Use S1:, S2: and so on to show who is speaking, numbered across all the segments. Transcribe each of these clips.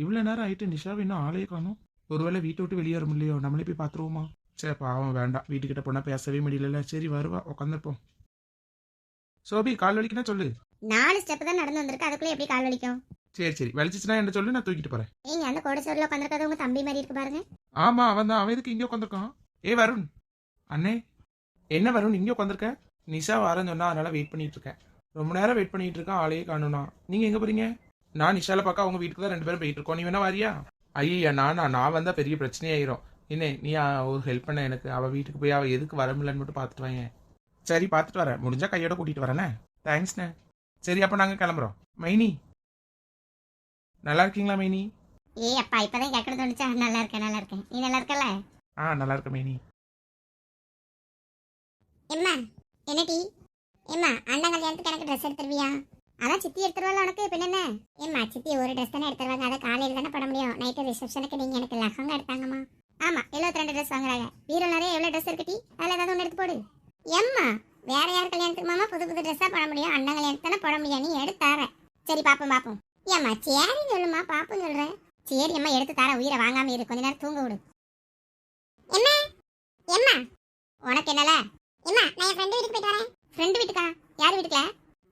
S1: இவ்வளோ நேரம் ஆயிட்டு நிஷாவை இன்னும் ஆளையே காணும். ஒருவேளை வீட்டை விட்டு வெளியே வர முடியலையோ? நம்மளே போய் பார்த்துருவோமா? சே பாவம் வேண்டாம். வீட்டுக்கிட்ட போனால் பேசவே முடியல சரி வருவா. உட்காந்துருப்போம் சோபி கால் வலிக்குன்னா சொல்லு?
S2: நாலு ஸ்டெப் தான் நடந்து வந்திருக்கு. அதுக்குள்ள எப்படி கால் வலிக்கும்?
S1: சரி சரி. வலிச்சிச்சுன்னா என்ன சொல்லு? நான் தூக்கிட்டு போறேன்.
S2: நீங்க அந்த கோடசூரில் உட்காந்துருக்கிறது உங்க தம்பி மாதிரி இருக்கு பாருங்க.
S1: ஆமா அவன் தான். அவன் எதுக்கு இங்கே உட்காந்துருக்கான் ஏ வருண். அண்ணே என்ன வருண்? இங்கே உட்காந்துருக்க நிஷா வரேன்னு சொன்னா அதனால வெயிட் பண்ணிட்டு இருக்கேன். ரொம்ப நேரம் வெயிட் பண்ணிட்டு இருக்கேன் ஆளையே காணும்னா. நீங்க எங்க போறீங்க? நான் நிஷால பார்க்க அவங்க வீட்டுக்கு தான் ரெண்டு பேரும் போயிட்டு இருக்கோம். நீ வேணா வாரியா? ஐயா நானா? நான் வந்தா பெரிய பிரச்சனையாயிரும். என்ன நீ ஒரு ஹெல்ப் பண்ண எனக்கு. அவ வீட்டுக்கு போய் அவ எதுக்கு வர முடியலன்னு மட்டும் பார்த்துட்டு வாங்க சரி பார்த்துட்டு வரேன். முடிஞ்சா கையோட கூட்டிட்டு வரேனே தேங்க்ஸ்ண்ணே சரி அப்போ நாங்கள் கிளம்புறோம். மைனி? நல்லா இருக்கீங்களா மைனி?
S2: ஏய் அப்பா இப்பதான் கேட்கறது தோணுச்சா நல்லா இருக்கேன் நல்லா இருக்கேன். நீ நல்லா இருக்கல?
S1: ஆ நல்லா இருக்க மைனி.
S2: எம்மா என்ன டீ எம்மா அண்ணன் கல்யாணத்துக்கு எனக்கு ட்ரெஸ் எடுத்துருவியா? அதான் சித்தி எடுத்துருவாள் உனக்கு? பின்ன என்ன? ஏம்மா சித்தி ஒரு ட்ரெஸ் தானே எடுத்துருவாங்க. அதை காலையில் தானே போட முடியும். நைட்டு ரிசப்ஷனுக்கு நீங்கள் எனக்கு லகங்க எடுத்தாங்கம்மா. ஆமா எழுபத்தி ரெண்டு ட்ரெஸ் வாங்குறாங்க. வீரல் நிறைய எவ்வளோ ட்ரெஸ் இருக்கு டீ? அதில் ஏதாவது ஒன்று எடுத்து போடு. எம்மா வேற யார் கல்யாணத்துக்கு மாமா புது புது ட்ரெஸ்ஸாக போட முடியும்? அண்ணன் கல்யாணத்துக்கு தானே போட முடியும். நீ எடுத்து தரேன் சரி பாப்போம் பாப்போம். ஏம்மா சரின்னு சொல்லுமா பாப்போம் சொல்கிறேன் சரி அம்மா எடுத்து தர. உயிரை வாங்காம இரு. கொஞ்ச நேரம் தூங்க விடு. என்ன? எம்மா உனக்கு என்னல? எம்மா நான் என் ஃப்ரெண்டு வீட்டுக்கு போயிட்டு வரேன். ஃப்ரெண்டு வீட்டுக்கா? யார் வீட்டுக்கா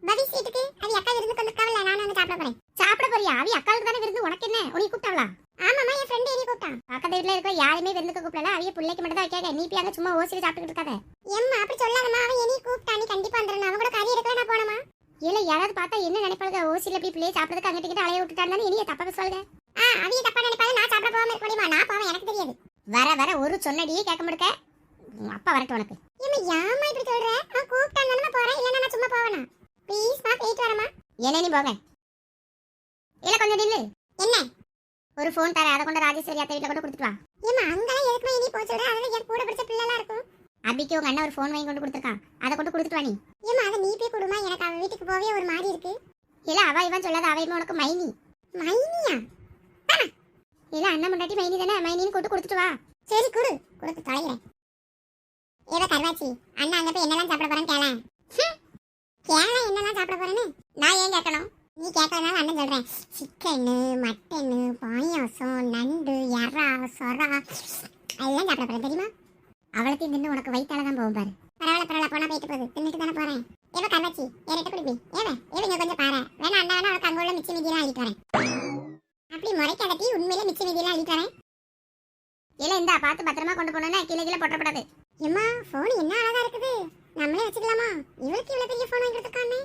S2: பவிஸ் வீட்டுக்கு அது அக்கா விருந்து கொண்டிருக்காவல நான் வந்து சாப்பிட போறேன். சாப்பிட போறியா? அவி அக்காவுக்கு தானே விருந்து உனக்கு என்ன? உனக்கு கூப்பிட்டாவளா? ஆமாமா என் ஃப்ரெண்டு என்னை கூப்பிட்டான் பக்கத்து வீட்ல இருக்க யாருமே விருந்துக்கு கூப்பிடல. அவிய பிள்ளைக்கு மட்டும் தான் வைக்காத. நீ போய் அங்க சும்மா ஓசிட்டு சாப்பிட்டுட்டு இருக்காத. எம்மா அப்படி சொல்லாதம்மா. அவன் என்னை கூப்பிட்டா. நீ கண்டிப்பா வந்துடணும். அவன் கூட கறி எடுக்கல நான் போனமா இல்ல யாராவது பார்த்தா என்ன நினைப்பாங்க ஓசில போய் பிள்ளைய சாப்பிடுறதுக்கு அங்கிட்டு கிட்ட அலைய விட்டுட்டான்னு இனிய தப்பா சொல்லுங்க ஆ அவிய தப்பா நினைப்பாங்க நான் சாப்பிட போகாம இருக்க முடியுமா? நான் போவேன் எனக்கு தெரியாது. வர வர ஒரு சொன்னடியே கேட்க முடிக்க அப்பா வரட்டும் உனக்கு. ஏமா யாமா இப்படி சொல்ற? நான் கூப்பிட்டாங்க நான் போறேன். இல்லன்னா நான் சும்மா போவேனா? ப்ளீஸ் மா போயிட்டு வரமா? என்ன நீ போங்க. இல்ல கொஞ்சம் நில்லு. என்ன? ஒரு ஃபோன் தர அதை கொண்டு ராஜேஸ்வரி அத்தை வீட்ல கொண்டு கொடுத்துட்டு வா. ஏமா அங்கெல்லாம் எதுக்குமா இனி போச்சு சொல்ற? அதெல்லாம் என் கூட படிச்ச பிள்ளைலாம் இருக்கும். அபிக்கு உங்க அண்ணன் ஒரு ஃபோன் வாங்கி கொண்டு கொடுத்துருக்கான் அதை கொண்டு கொடுத்துட்டு வா நீ. ஏமா அதை நீ போய் கொடுமா எனக்கு அவ வீட்டுக்கு போவே ஒரு மாதிரி இருக்கு. இல்ல அவ இவன் சொல்லாத. அவ இவன் உனக்கு மைனி. மைனியா? இல்ல அண்ணன் முன்னாடி மைனி தானே. மைனின்னு கொண்டு கொடுத்துட்டு வா. சரி கொடு. கொடுத்து தொலைகிறேன். ஏதோ கருவாச்சி. அண்ணா அங்க போய் என்னலாம் சாப்பிட போறேன்னு கேளேன். கேள என்னலாம் சாப்பிட போறேன்னு? நான் ஏன் கேட்கணும்? நீ கேட்கறதுனால அண்ணன் சொல்கிறேன் சிக்கனு மட்டனு பாயாசம் நண்டு எறா சொரா அதெல்லாம் சாப்பிட போகிறேன் தெரியுமா? அவளத்தையும் தின்னு உனக்கு வயிற்றால தான் போகும் பாரு. பரவாயில்ல பரவாயில்ல போனால் போயிட்டு போகுது. தின்னுட்டு தானே போகிறேன் ஏவ கருவாச்சி என்கிட்ட குடிப்பி? ஏவ ஏவ இங்க கொஞ்சம் பாரு. வேணா அண்ணா வேணா அவளுக்கு அங்கே உள்ள மிச்ச மீதியெல்லாம் அள்ளிட்டு வரேன். அப்படி முறைக்காதட்டி உண்மையிலே மிச்ச மீதியெல்லாம் அள்ளிட்டு வரேன். இல்லை இந்தா பார்த்து பத்திரமா கொண்டு போனோன்னா கீழே கீழே போட்டப்படாது. எம்மா ஃபோன் என்ன அழகா நம்மளே வச்சுக்கலாமா? இவளுக்கு இவ்வளவு பெரிய போன் வாங்கி கொடுத்துருக்கானே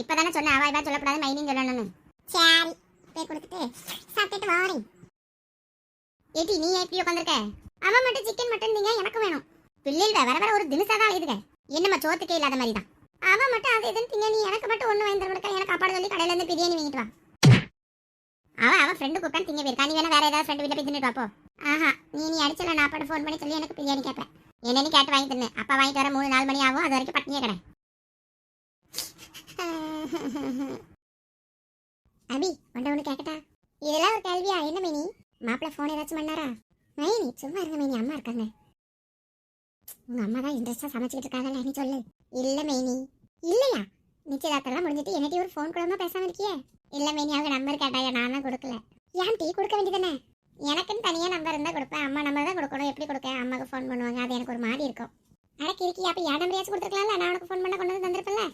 S2: இப்பதானே சொன்ன அவ இவ சொல்லக்கூடாது மைனின்னு சொல்லணும்னு. சரி போய் கொடுத்துட்டு சாப்பிட்டுட்டு வாரேன் ஏட்டி நீ எப்படி உட்காந்துருக்க அவன் மட்டும் சிக்கன் மட்டன் நீங்க எனக்கு வேணும். பிள்ளைகள் வர வர ஒரு தினசா தான் அழுதுக. என்னம்மா சோத்துக்கே இல்லாத மாதிரி தான் அவன் மட்டும் அது இதுன்னு திங்க நீ எனக்கு மட்டும் ஒண்ணு வாங்கி தர எனக்கு அப்பாடு சொல்லி கடையில இருந்து பிரியாணி வாங்கிட்டு வா. அவன் அவன் ஃப்ரெண்டு கூப்பிட்டான் திங்க போயிருக்கா. நீ வேணா வேற ஏதாவது ஃப்ரெண்டு வீட்டில் போய் தின்னுட்டு வாப்போ ஆஹா நீ நீ அடிச்சல நான் அப்பாட்ட ஃபோன் பண்ணி சொல்லி எனக்கு பிரியாணி கேட்பேன் என்னன்னு கேட்டு வாங்கி தின்னு. அப்பா வாங்கிட்டு வர மூணு நாலு மணி ஆகும். அது வரைக்கும் பட்டினியே கடை அபி ஒன்று ஒன்று கேட்கட்டா இதெல்லாம் ஒரு கேள்வியா? என்ன மேனி? மாப்பிள்ள ஃபோன் ஏதாச்சும் பண்ணாரா? மைனி சும்மா இருங்க மேனி. அம்மா இருக்காங்க. உங்க அம்மா தான் இன்ட்ரெஸ்டா சமைச்சிட்டு இருக்காங்கல்ல நீ சொல்லு. இல்ல மேனி. இல்லையா? நிச்சயதார்த்தம்லாம் முடிஞ்சிட்டு என்னட்டி ஒரு ஃபோன் கூடமா பேசாம இருக்கியே? இல்ல மேனி அவங்க நம்பர் கேட்டாயா? நான் தான் கொடுக்கல. ஏன் டீ கொடுக்க வேண்டியதானே எனக்குன்னு தனியா நம்பர் இருந்தால் கொடுப்பேன். அம்மா நம்பர் தான் கொடுக்கணும். எப்படி கொடுக்க? அம்மாவுக்கு ஃபோன் பண்ணுவாங்க. அது எனக்கு ஒரு மாதிரி இருக்கும். அட இருக்கி அப்ப என் நம்பரையாச்சும் கொடுத்துருக்கலாம்ல? நான் உனக்கு ஃபோன் பண்ண கொண்டு வந்து தந்திருப்பில்ல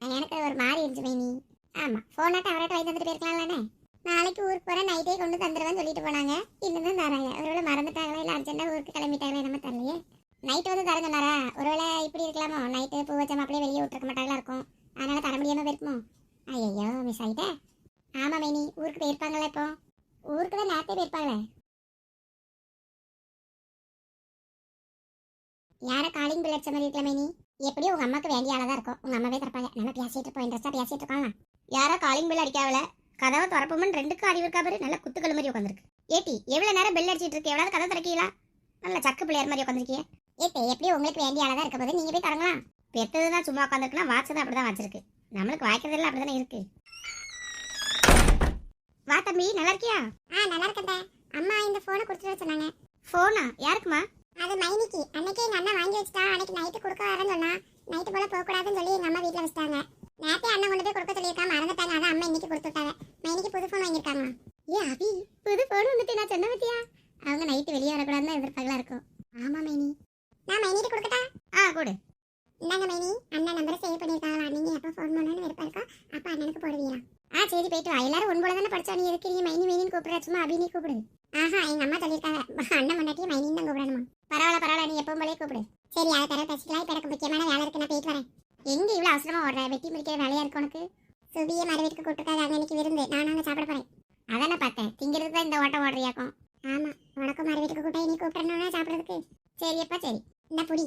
S2: எனக்கு ஒரு மாதிரி இருந்துச்சு மைனி. ஆமா ஃபோனாட்ட அவர்கிட்ட வாங்கி தந்துட்டு போயிருக்கலாம்லண்ணே. நாளைக்கு ஊருக்கு போற நைட்டே கொண்டு தந்துருவேன்னு சொல்லிட்டு போனாங்க. இன்னும் தான் தராங்க ஒருவேளை மறந்துட்டாங்களா? இல்லை அர்ஜென்ட்டாக ஊருக்கு கிளம்பிட்டாங்களா? நம்ம தரலையே நைட்டு வந்து தர சொன்னாரா? ஒருவேளை இப்படி இருக்கலாமோ? நைட்டு பூ வச்ச அப்படியே வெளியே விட்டுருக்க மாட்டாங்களா இருக்கும் அதனால தர முடியாம போயிருக்குமோ ஐயோ மிஸ் ஆகிட்டே ஆமா மைனி ஊருக்கு போயிருப்பாங்களா இப்போ ஊருக்கு தான் நேரத்தே போயிருப்பாங்களே யார காலிங் பில் அடிச்ச மாதிரி இருக்கல மைனி எப்படியும் உங்க அம்மாக்கு வேண்டிய ஆளா தான் இருக்கும் உங்க அம்மாவே தரப்பாங்க நம்ம பேசிட்டு இருப்போம் இன்ட்ரெஸ்டா பேசிட்டு இருக்காங்க யாரோ அடிக்காவல கதவை திறப்போம்னு ரெண்டுக்கும் அறிவு இருக்கா பாரு. நல்ல குத்துக்கள் மாதிரி உட்காந்துருக்கு. ஏட்டி எவ்வளவு நேரம் பெல் அடிச்சிட்டு இருக்கு? எவ்வளவு கதை திறக்கீங்களா? நல்ல சக்கு பிள்ளையார் மாதிரி உட்காந்துருக்கீங்க ஏட்டி எப்படி உங்களுக்கு வேண்டிய ஆளா தான் இருக்க போது நீங்க போய் தரங்களா? பெத்ததுதான் சும்மா உட்காந்துருக்குன்னா வாட்சது அப்படிதான் வச்சிருக்கு. நம்மளுக்கு வாய்க்கிறதெல்லாம் அப்படிதானே இருக்கு. வா தம்பி நல்லா இருக்கியா? ஆ நல்லா இருக்கேன் அம்மா இந்த போனை கொடுத்துட்டு சொன்னாங்க. போனா யாருக்குமா? அது மைனிக்கு. அன்னைக்கு எங்க அண்ணன் வாங்கி வச்சுட்டா. அன்னைக்கு நைட்டு கொடுக்க வரேன்னு சொன்னா. நைட்டு போல போக கூடாதுன்னு சொல்லி எங்க அம்மா வீட்ல வச்சிட்டாங்க. நேத்தே அண்ணன் கொண்டு போய் கொடுக்க சொல்லியிருக்கா மறந்துட்டாங்க. அதான் அம்மா இன்னைக்கு கொடுத்துட்டாங்க. மைனிக்கு புது ஃபோன் வாங்கியிருக்காங்க ஏ அபி புது போன் வந்துட்டு நான் சொன்ன பத்தியா? அவங்க நைட்டு வெளியே வரக்கூடாதுன்னு எதிர்பார்க்கலாம் இருக்கும். ஆமா மைனி. நான் மைனிட்டு கொடுக்கட்டா? ஆ கொடு. இந்தாங்க மைனி. அண்ணன் நம்பரை சேவ் பண்ணிருக்காங்களா நீங்க எப்போ ஃபோன் பண்ணணும்னு விருப்பம் இருக்கோ அப்ப அண்ணனுக்கு போடுவீங்களா? ஆ சரி போயிட்டு வா. எல்லாரும் போல தானே படிச்சா நீ இருக்கிறீங்க மைனி மைனின்னு கூப்பிடுற? சும்மா அபினி கூப்பிடு. ஆஹா எங்க அம்மா சொல்லியிருக்காங்க. அண்ணன் மண்டாட்டி மைனின்னு தான் கூப்பிடணுமா? பரவாயில்ல பரவாயில்ல. நீ எப்பவும் போலே கூப்பிடு. சரி அதை தர பேசிக்கலாம். இப்போ எனக்கு முக்கியமான வேலை இருக்கு. நான் போயிட்டு வரேன். எங்க இவ்வளவு அவசரமா ஓடுற? வெட்டி முடிக்கிற வேலையா இருக்கு உனக்கு? சுபிய மறு வீட்டுக்கு கூப்பிட்டுருக்காங்க அன்னைக்கு விருந்து. நானும் அங்கே சாப்பிட போறேன். அதானே பார்த்தேன். திங்கிறதுக்கு தான் இந்த ஓட்டம் ஓடுறியாக்கும் ஆமா உனக்கும் மறு வீட்டுக்கு கூப்பிட்டா நீ கூப்பிடணும்னா சாப்பிடுறதுக்கு. சரி அப்பா சரி. இந்த புடி.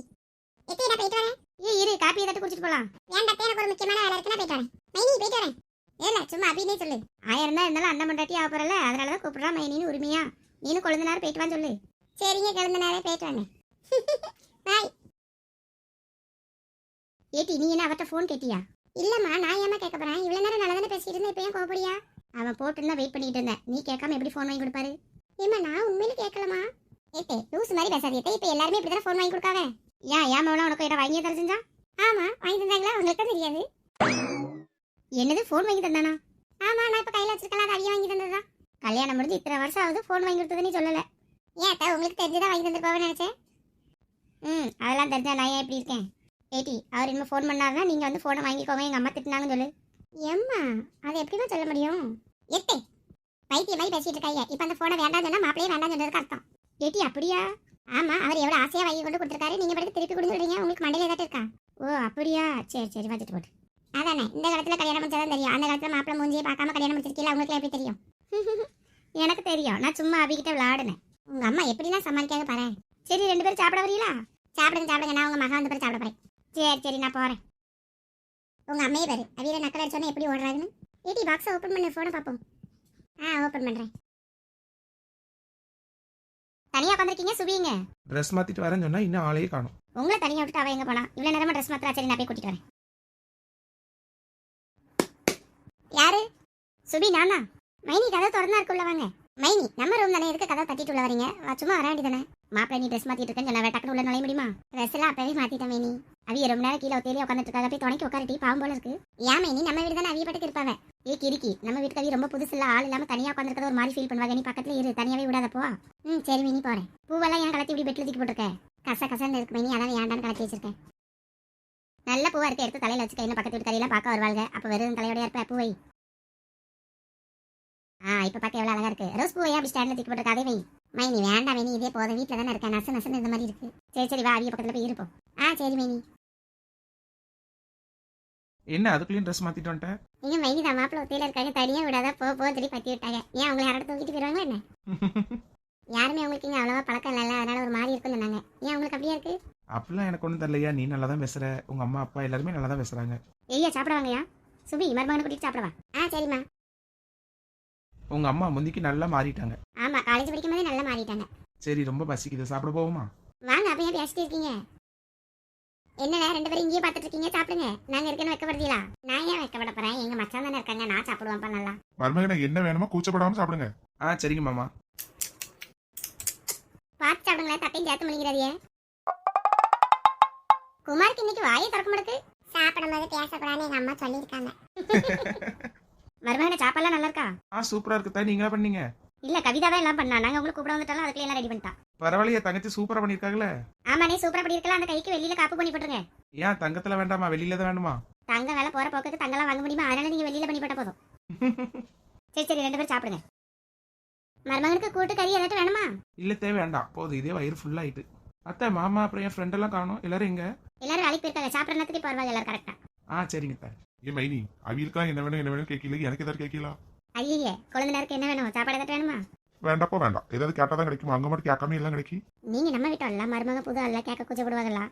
S2: எத்தி நான் போயிட்டு வரேன். ஏ இரு காப்பி ஏதாட்டு குடிச்சிட்டு போலாம். ஏன்டா எனக்கு ஒரு முக்கியமான வேலை இருக்கு நான் போயிட்டு வரேன். மைனி போயிட்டு வரேன். ஏல சும்மா அபினே சொல்லு. ஆயிரம் தான் இருந்தாலும் அண்ணன் மண்டாட்டி ஆக போறல அதனால தான் கூப்பிடுறா மைனின்னு உரிமையா. நீனும் குழந்த நேரம் போயிட்டு வான்னு சொல்லு. சரிங்க குழந்த நேரம் போயிட்டு வாங்க. பாய் ஏட்டி நீ என்ன அவர்கிட்ட ஃபோன் கேட்டியா? இல்லம்மா நான் ஏமா கேட்க போறேன்? இவ்வளவு நேரம் நல்லா தானே பேசிட்டு இருந்தேன் இப்போ ஏன் கோபப்படியா அவன் போட்டுருந்தா வெயிட் பண்ணிட்டு இருந்தேன். நீ கேட்காம எப்படி ஃபோன் வாங்கி கொடுப்பாரு? ஏமா நான் உண்மையில கேட்கலமா ஏட்டே லூஸ் மாதிரி பேசாதீங்க இப்போ எல்லாருமே இப்படி தானே ஃபோன் வாங்கி கொடுக்காவே? ஏன் ஏன் மவளா உனக்கு இடம் வாங்கி தர செஞ்சா? ஆமா வாங்கி தந்தாங்களா? உங்களுக்கு தான் தெரியாது. என்னது ஃபோன் வாங்கி தந்தானா? ஆமா நான் இப்போ கையில வச்சிருக்கலாம் அது அவிய வாங்கி தந்ததா? கல்யாணம் முடிஞ்சு இத்தனை வருஷம் ஆகுது ஃபோன் வாங்கி கொடுத்ததுன்னு சொல்லல. ஏன் உங்களுக்கு தெரிஞ்சுதான் வாங்கி தந்துருப்பாவே நினைச்சேன்? ம் அதெல்லாம் தெரிஞ்சா நான் ஏன் இப்படி இருக்கேன்? ஏட்டி அவர் இன்னும் ஃபோன் பண்ணாருன்னா நீங்கள் வந்து ஃபோனை வாங்கிக்கோங்க எங்கள் அம்மா திட்டினாங்கன்னு சொல்லு. எம்மா அதை எப்படி தான் சொல்ல முடியும்? எத்தே பைத்திய மாதிரி பேசிட்டு இருக்காங்க இப்போ அந்த ஃபோனை வேண்டாம் சொன்னால் மாப்பிளையே வேண்டாம் சொன்னதுக்கு அர்த்தம். ஏட்டி அப்படியா? ஆமா அவர் எவ்வளோ ஆசையாக வாங்கி கொண்டு கொடுத்துருக்காரு. நீங்கள் படுத்து திருப்பி கொடுத்து உங்களுக்கு மண்டையில ஏதாட்டு இருக்கா? ஓ அப்படியா? சரி சரி வச்சுட்டு போட்டு. அதானே இந்த காலத்தில் கல்யாணம் முடிச்சாதான் தெரியும். அந்த காலத்தில் மாப்பிள்ளை மூஞ்சியை பார்க்காம கல்யாணம் முடிச்சிருக்கீங்களா? உங்களுக்கு எப்படி தெரியும்? எனக்கு தெரியும். நான் சும்மா அபிக்கிட்ட விளையாடுனேன் உங்க அம்மா எப்படிலாம் சமாளிக்காக பாரு சரி ரெண்டு பேரும் சாப்பிட வரீங்களா சாப்பிடுங்க சாப்பிடுங்க. நான் உங்கள் மகா வந்து பேர் சாப்பிட போறேன். சரி சரி நான் போறேன். உங்க அம்மையே பாரு. அவியில நக்கல் அடிச்சோன்னே எப்படி ஓடுறாருன்னு ஏடி பாக்ஸை ஓப்பன் பண்ணு ஃபோனை பார்ப்போம். ஆ ஓப்பன் பண்றேன். தனியா உட்காந்துருக்கீங்க சுபிங்க
S1: ட்ரெஸ் மாத்திட்டு வரேன்னு சொன்னா இன்னும் ஆளையே காணும்.
S2: உங்களை தனியா விட்டு அவ எங்க போனா? இவ்வளவு நேரமா ட்ரெஸ் மாத்திரா சரி நான் போய் கூட்டிட்டு வரேன். யாரு? சுபி நானா? மைனி கதை திறந்தா இருக்குள்ள வாங்க. மைனி நம்ம ரூம் தானே? எதுக்கு கதை தட்டிட்டு உள்ள வரீங்க? சும்மா வர வேண்டியதானே மாப்பிள்ளை நீ ட்ரெஸ் மாத்திட்டு இருக்கேன்னு சொல்ல டக்குனு உள்ள நுழைய முடியுமா? ட்ரெஸ் எல்லாம் அப்பவே மாத்திட்டேன் மைனி. அவிய ரொம்ப நேரம் கீழே தேடி உட்காந்துட்டு இருக்காங்க போய் துணைக்கு உட்காரட்டி பாவம் போல இருக்கு. ஏன் மைனி நம்ம வீடு தானே? அவிய பாட்டுக்கு இருப்பாவ. ஏ கிரிக்கி நம்ம வீட்டுக்கு அவிய ரொம்ப புதுசு இல்ல ஆள் இல்லாம தனியா உட்காந்துருக்கிறது ஒரு மாதிரி ஃபீல் பண்ணுவாங்க. நீ பக்கத்துல இரு தனியாவே விடாத போ. ம் சரி மினி போறேன். பூவெல்லாம் ஏன் கலத்தி இப்படி பெட்டில் தூக்கி போட்டிருக்கேன் கச கசன்னு இருக்கு மினி. அதான் ஏன்டான்னு கலத்தி வச்சிருக்கேன் நல்ல பூவா இருக்கு எடுத்து தலையில வச்சுக்க. இன்னும் பக்கத்து வீட்டு தலையில பார்க்க வருவாங்க அப்ப வெறும் தலையோட இருப்பேன் பூவை. ஆ இப்ப பார்க்க எவ்வளவு அழகா இருக்கு. ரோஸ் பூவை அப்படி ஸ்டாண்ட்ல தூக்கி போட்டிருக்க? அதே வை. மைனி வேண்டாம் மைனி. இதே போதும். வீட்டுல தானே இருக்கேன். நசு நசுன்னு இந்த மாதிரி இருக்கு. சரி சரி வா அவிய பக்கத்துல போய் இருப்போம். ஆ சரி மைனி.
S1: என்ன அதுக்குள்ளேயும் ட்ரெஸ் மாத்திட்டு வந்துட்டேன்
S2: நீங்க மைனி தான். மாப்பிள்ள ஒத்தையில இருக்காங்க. தனியா விடாத போ போ சொல்லி பத்தி விட்டாங்க. ஏன் அவங்களை யாரோட தூக்கிட்டு போயிருவாங்க என்ன? யாருமே உங்களுக்கு இங்க அவ்வளவா பழக்கம் இல்லைல்ல. அதனால ஒரு மாதிரி இருக்குன்னு சொன்னாங்க. ஏன் உங்களுக்கு அப்படியே இருக்கு?
S1: அப்படிலாம் எனக்கு ஒன்றும் தெரியலையா? நீ நல்லா தான் பேசுற. உங்க அம்மா அப்பா எல்லாருமே நல்லா தான் பேசுறாங்க.
S2: ஐயா சாப்பிடுவாங்கயா சுபி மருமகனை கூட்டிட்டு சாப்பிடவா ஆ சரிம்மா.
S1: உங்க அம்மா முந்திக்கு நல்லா மாறிட்டாங்க.
S2: ஆமா காலேஜ் படிக்கும் போதே நல்லா மாறிட்டாங்க.
S1: சரி ரொம்ப பசிக்குது. சாப்பிட போவோமா?
S2: வாங்க அப்ப ஏன் பேசிட்டு இருக்கீங்க? என்னடா ரெண்டு பேரும் இங்கேயே பார்த்துட்டு இருக்கீங்க? சாப்பிடுங்க. நாங்க இருக்கேன்னு வைக்கப்படுதீங்களா? நான் ஏன் வைக்கப்பட போறேன்? எங்க மச்சான் தானே இருக்காங்க. நான் சாப்பிடுவேன்ப்பா நல்லா
S3: மருமகனை என்ன வேணுமோ கூச்சப்படாம சாப்பிடுங்க.
S1: ஆ சரிங்க மாமா.
S2: பார்த்து சாப்பிடுங்களேன் தட்டையும் சேர்த்து முடிக்கிறாதியே குமாருக்கு இன்னைக்கு வாயை திறக்க மாட்டேக்கு. சாப்பிடும்போது பேசக்கூடாதுன்னு எங்க அம்மா சொல்லியிருக்காங்க. மருமகன சாப்பாடுலாம் நல்லா இருக்கா
S1: ஆ சூப்பரா இருக்கு தாய். நீங்களா பண்ணீங்க?
S2: இல்ல கவிதா தான் எல்லாம் பண்ணா? நாங்க உங்களுக்கு கூப்பிட வந்துட்டாலும் அதுக்குள்ள எல்லாம் ரெடி பண்ணிட்டா.
S1: பரவாயில்லையே தங்கச்சி சூப்பரா பண்ணிருக்காங்களே.
S2: ஆமா நீ சூப்பரா பண்ணிருக்கலாம். அந்த கைக்கு வெளியில காப்பு பண்ணி போட்டுருங்க.
S1: ஏன் தங்கத்துல வேண்டாமா? வெளியில தான் வேணுமா?
S2: தங்க வேலை போற போக்குக்கு தங்கெல்லாம் வாங்க முடியுமா? அதனால நீங்க வெளியில பண்ணி போட்டா போதும். சரி சரி ரெண்டு பேரும் சாப்பிடுங்க. மருமகனுக்கு கூட்டு கறி ஏதாட்டும் வேணுமா?
S1: இல்ல தேவை வேண்டாம். போதும் இதே வயிறு ஃபுல் ஆயிட்டு. அத்தை மாமா அப்புறம் என் ஃப்ரெண்ட் எல்லாம் காணும். எல்லாரும் எங்க?
S2: எல்லாரும் வேலைக்கு போயிருக்காங்க. சாப்பிட்ற நேரத்துக்கு எல்லாரும் கரெக்டா
S1: ஆ. சரிங்க தாய்
S3: ஏன் மைனி அவியலுக்கெல்லாம் என்ன வேணும் என்ன வேணும் கேட்கல எனக்கு ஏதாவது கேட்கல
S2: ஐயே குழந்தை நேரத்துக்கு என்ன வேணும்? சாப்பாடு ஏதாட்டும் வேணுமா?
S3: வேண்டாப்போ வேண்டாம். ஏதாவது கேட்டா தான் கிடைக்கும். அங்க மட்டும் கேட்காம எல்லாம் கிடைக்கும்
S2: நீங்க நம்ம வீட்டு அல்ல மருமக புது அல்ல கேட்க கூச்சப்படுவாங்களா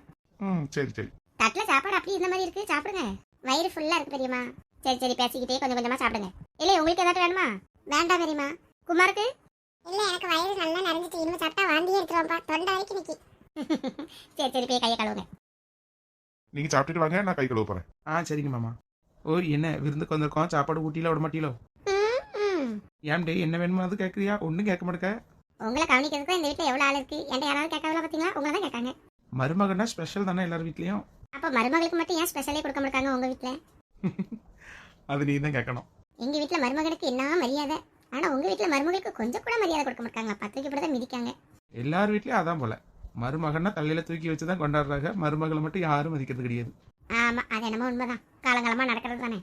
S3: ம் சரி சரி.
S2: தட்டுல சாப்பாடு அப்படி இந்த மாதிரி இருக்கு சாப்பிடுங்க. வயிறு ஃபுல்லா இருக்கு பெரியம்மா. சரி சரி பேசிக்கிட்டே கொஞ்சம் கொஞ்சமா சாப்பிடுங்க. இல்ல உங்களுக்கு ஏதாட்டும் வேணுமா? வேண்டாம் பெரியம்மா. குமாருக்கு? இல்ல எனக்கு வயிறு நல்லா நிறைஞ்சிட்டு இனிமே சாப்பிட்டா வாந்தியே எடுத்துருவாப்பா தொண்டை வரைக்கும் நிக்கி சரி சரி போய் கையை கழுவுங்க.
S3: நீங்க சாப்பிட்டுட்டு வாங்க நான் கை கழுவ போறேன்.
S1: ஆ சரிங்க மாமா. ஓ என்ன? விருந்துக்கு வந்திருக்கோம். சாப்பாடு ஊட்டியில விட மாட்டீங்களோ. ஏன் டே என்ன வேணுமோ அது கேட்குறியா ஒன்றும் கேட்க மாட்டேக்க.
S2: உங்களை கவனிக்கிறதுக்கு இந்த வீட்டுல எவ்வளவு ஆள் இருக்கு? என்கிட்ட யாராவது கேட்கவில்ல பாத்தீங்களா? உங்களை தான் கேட்காங்க.
S1: மருமகன்னா ஸ்பெஷல் தானே எல்லார் வீட்லயும்?
S2: அப்ப மருமகளுக்கு மட்டும் ஏன் ஸ்பெஷலே கொடுக்க மாட்டாங்க உங்க வீட்டுல
S1: அது நீ தான் கேட்கணும்.
S2: எங்க வீட்டுல மருமகனுக்கு என்ன மரியாதை? ஆனா உங்க வீட்டுல மருமகளுக்கு கொஞ்சம் கூட மரியாதை கொடுக்க மாட்டாங்க பத்திரிக்கை போட்டு தான் மிதிக்காங்க.
S1: எல்லார் வீட்லயும் அதான் போல. மருமகன்னா தலையில தூக்கி வச்சு தான் கொண்டாடுறாங்க. மருமகளை மட்டும் யாரும் மதிக்கிறது கிடையாது.
S2: ஆமா அது என்னமோ உண்மைதான். காலங்காலமாக நடக்கிறது தானே.